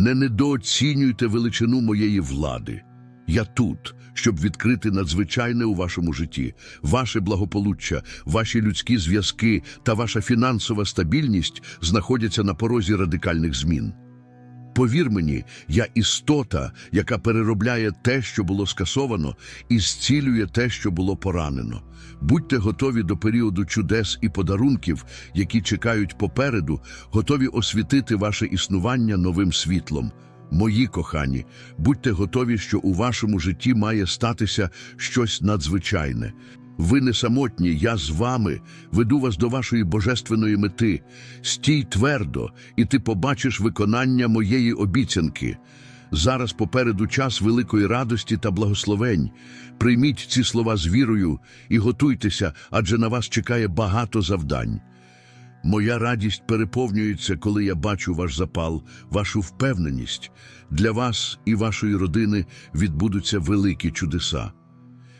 Не недооцінюйте величину моєї влади. Я тут, щоб відкрити надзвичайне у вашому житті, ваше благополуччя, ваші людські зв'язки та ваша фінансова стабільність знаходяться на порозі радикальних змін. Повір мені, я істота, яка переробляє те, що було скасовано, і зцілює те, що було поранено. Будьте готові до періоду чудес і подарунків, які чекають попереду, готові освітити ваше існування новим світлом. Мої кохані, будьте готові, що у вашому житті має статися щось надзвичайне. Ви не самотні, я з вами, веду вас до вашої божественної мети. Стій твердо, і ти побачиш виконання моєї обіцянки. Зараз попереду час великої радості та благословень. Прийміть ці слова з вірою і готуйтеся, адже на вас чекає багато завдань. Моя радість переповнюється, коли я бачу ваш запал, вашу впевненість. Для вас і вашої родини відбудуться великі чудеса.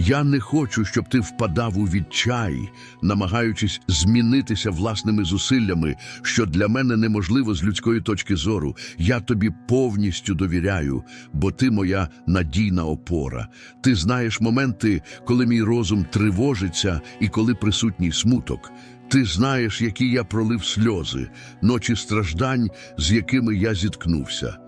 Я не хочу, щоб ти впадав у відчай, намагаючись змінитися власними зусиллями, що для мене неможливо з людської точки зору. Я тобі повністю довіряю, бо ти моя надійна опора. Ти знаєш моменти, коли мій розум тривожиться і коли присутній смуток. Ти знаєш, які я пролив сльози, ночі страждань, з якими я зіткнувся.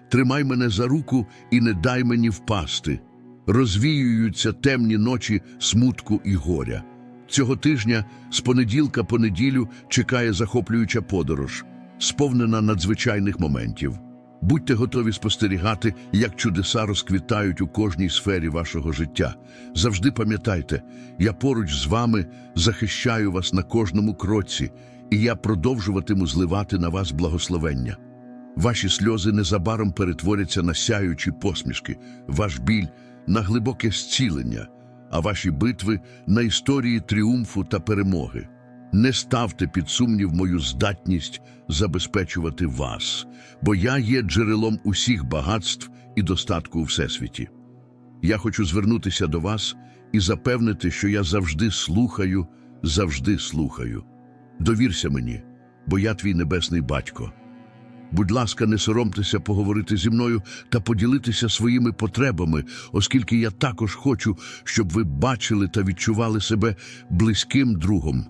Тримай мене за руку і не дай мені впасти. Розвіюються темні ночі смутку і горя. Цього тижня з понеділка по неділю чекає захоплююча подорож, сповнена надзвичайних моментів. Будьте готові спостерігати, як чудеса розквітають у кожній сфері вашого життя. Завжди пам'ятайте, я поруч з вами захищаю вас на кожному кроці, і я продовжуватиму зливати на вас благословення. Ваші сльози незабаром перетворяться на сяючі посмішки, ваш біль на глибоке зцілення, а ваші битви на історії тріумфу та перемоги. Не ставте під сумнів мою здатність забезпечувати вас, бо я є джерелом усіх багатств і достатку у всесвіті. Я хочу звернутися до вас і запевнити, що я завжди слухаю, завжди слухаю. Довірся мені, бо я твій небесний батько. Будь ласка, не соромтеся поговорити зі мною та поділитися своїми потребами, оскільки я також хочу, щоб ви бачили та відчували себе близьким другом.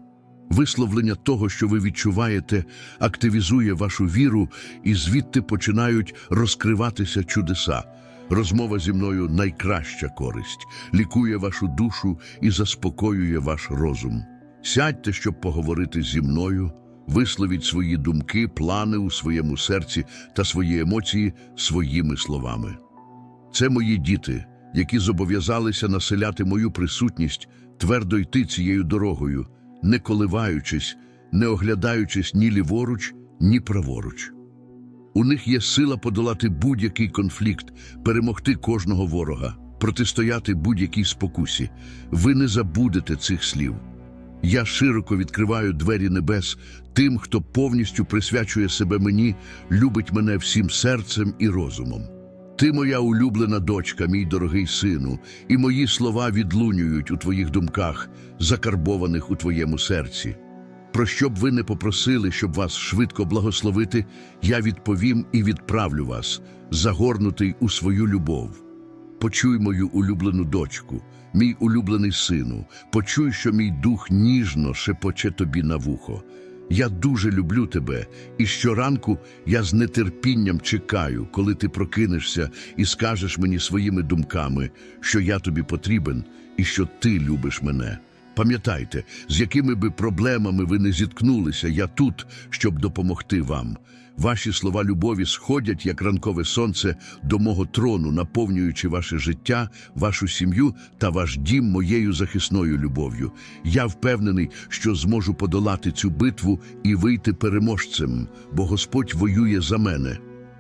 Висловлення того, що ви відчуваєте, активізує вашу віру, і звідти починають розкриватися чудеса. Розмова зі мною найкраща користь, лікує вашу душу і заспокоює ваш розум. Сядьте, щоб поговорити зі мною. Висловіть свої думки, плани у своєму серці та свої емоції своїми словами. Це мої діти, які зобов'язалися населяти мою присутність, твердо йти цією дорогою, не коливаючись, не оглядаючись ні ліворуч, ні праворуч. У них є сила подолати будь-який конфлікт, перемогти кожного ворога, протистояти будь-якій спокусі. Ви не забудете цих слів. Я широко відкриваю двері небес тим, хто повністю присвячує себе мені, любить мене всім серцем і розумом. Ти моя улюблена дочка, мій дорогий сину, і мої слова відлунюють у твоїх думках, закарбованих у твоєму серці. Про що б ви не попросили, щоб вас швидко благословити, я відповім і відправлю вас, загорнутий у свою любов. Почуй мою улюблену дочку, мій улюблений сину, почуй, що мій дух ніжно шепоче тобі на вухо. Я дуже люблю тебе, і щоранку я з нетерпінням чекаю, коли ти прокинешся і скажеш мені своїми думками, що я тобі потрібен і що ти любиш мене. Пам'ятайте, з якими би проблемами ви не зіткнулися, я тут, щоб допомогти вам. Ваші слова любові сходять, як ранкове сонце, до мого трону, наповнюючи ваше життя, вашу сім'ю та ваш дім моєю захисною любов'ю. Я впевнений, що зможу подолати цю битву і вийти переможцем, бо Господь воює за мене.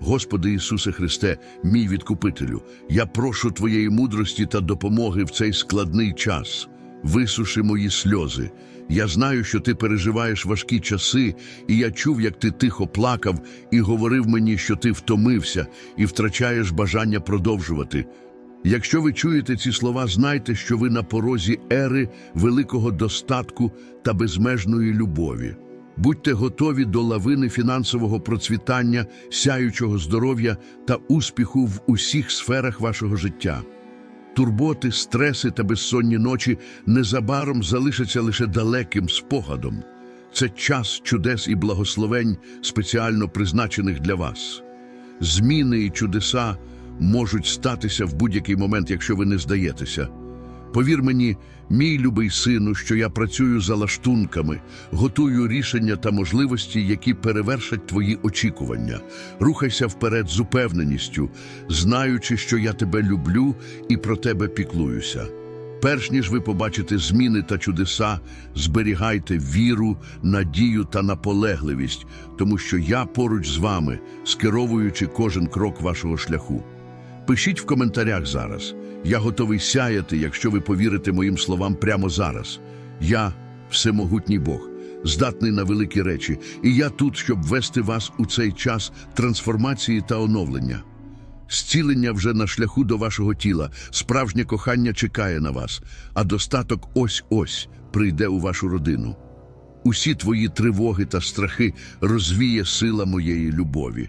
Господи Ісусе Христе, мій відкупителю, я прошу Твоєї мудрості та допомоги в цей складний час. Висуши мої сльози. Я знаю, що ти переживаєш важкі часи, і я чув, як ти тихо плакав і говорив мені, що ти втомився і втрачаєш бажання продовжувати. Якщо ви чуєте ці слова, знайте, що ви на порозі ери великого достатку та безмежної любові. Будьте готові до лавини фінансового процвітання, сяючого здоров'я та успіху в усіх сферах вашого життя. Турботи, стреси та безсонні ночі незабаром залишаться лише далеким спогадом. Це час чудес і благословень, спеціально призначених для вас. Зміни і чудеса можуть статися в будь-який момент, якщо ви не здаєтеся. Повір мені, мій любий сину, що я працюю за лаштунками, готую рішення та можливості, які перевершать твої очікування. Рухайся вперед з упевненістю, знаючи, що я тебе люблю і про тебе піклуюся. Перш ніж ви побачите зміни та чудеса, зберігайте віру, надію та наполегливість, тому що я поруч з вами, скеровуючи кожен крок вашого шляху. Пишіть в коментарях зараз. Я готовий сяяти, якщо ви повірите моїм словам прямо зараз. Я всемогутній Бог, здатний на великі речі, і я тут, щоб вести вас у цей час трансформації та оновлення. Зцілення вже на шляху до вашого тіла, справжнє кохання чекає на вас, а достаток ось-ось прийде у вашу родину. Усі твої тривоги та страхи розвіє сила моєї любові.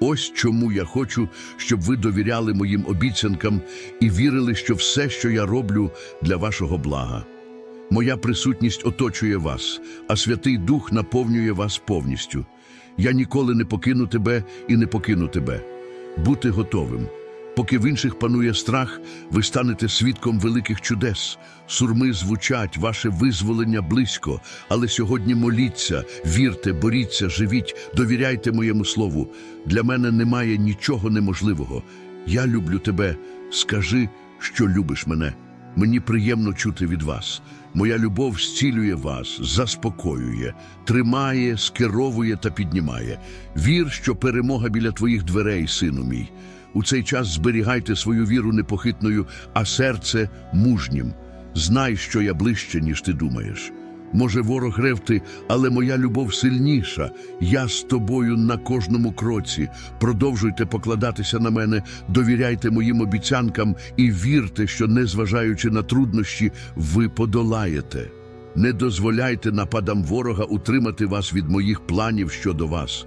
Ось чому я хочу, щоб ви довіряли моїм обіцянкам і вірили, що все, що я роблю, для вашого блага. Моя присутність оточує вас, а Святий Дух наповнює вас повністю. Я ніколи не покину тебе і не покину тебе. Бути готовим. Поки в інших панує страх, ви станете свідком великих чудес. Сурми звучать, ваше визволення близько, але сьогодні моліться, вірте, боріться, живіть, довіряйте моєму слову. Для мене немає нічого неможливого. Я люблю тебе. Скажи, що любиш мене. Мені приємно чути від вас. Моя любов зцілює вас, заспокоює, тримає, скеровує та піднімає. Вір, що перемога біля твоїх дверей, сину мій. У цей час зберігайте свою віру непохитною, а серце мужнім. Знай, що я ближче, ніж ти думаєш. Може, ворог ревти, але моя любов сильніша. Я з тобою на кожному кроці. Продовжуйте покладатися на мене, довіряйте моїм обіцянкам і вірте, що, незважаючи на труднощі, ви подолаєте. Не дозволяйте нападам ворога утримати вас від моїх планів щодо вас.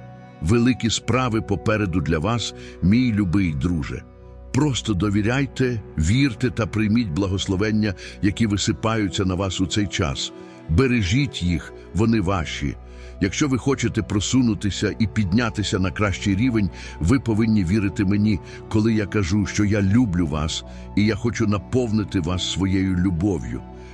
Великі справи попереду для вас, мій любий друже. Просто довіряйте, вірте та прийміть благословення, які висипаються на вас у цей час. Бережіть їх, вони ваші. Якщо ви хочете просунутися і піднятися на кращий рівень, ви повинні вірити мені, коли я кажу, що я люблю вас і я хочу наповнити вас своєю любов'ю.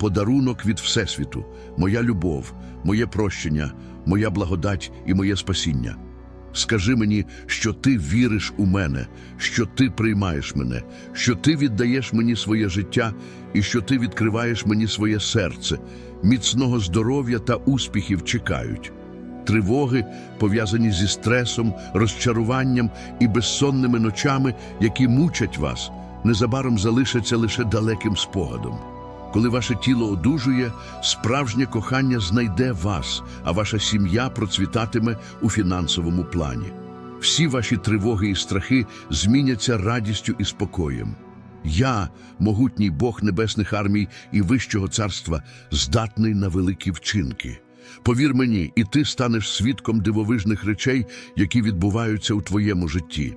Подарунок від Всесвіту, моя любов, моє прощення, моя благодать і моє спасіння. Скажи мені, що ти віриш у мене, що ти приймаєш мене, що ти віддаєш мені своє життя і що ти відкриваєш мені своє серце. Міцного здоров'я та успіхів чекають. Тривоги, пов'язані зі стресом, розчаруванням і безсонними ночами, які мучать вас, незабаром залишаться лише далеким спогадом. Коли ваше тіло одужує, справжнє кохання знайде вас, а ваша сім'я процвітатиме у фінансовому плані. Всі ваші тривоги і страхи зміняться радістю і спокоєм. Я, могутній Бог небесних армій і Вищого царства, здатний на великі вчинки. Повір мені, і ти станеш свідком дивовижних речей, які відбуваються у твоєму житті.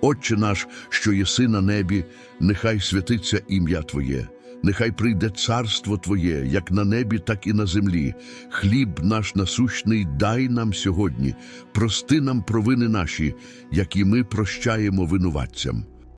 Отче наш, що єси на небі, нехай святиться ім'я Твоє, нехай прийде царство Твоє, як на небі, так і на землі. Хліб наш насущний дай нам сьогодні, прости нам провини наші, як і ми прощаємо винуватцям.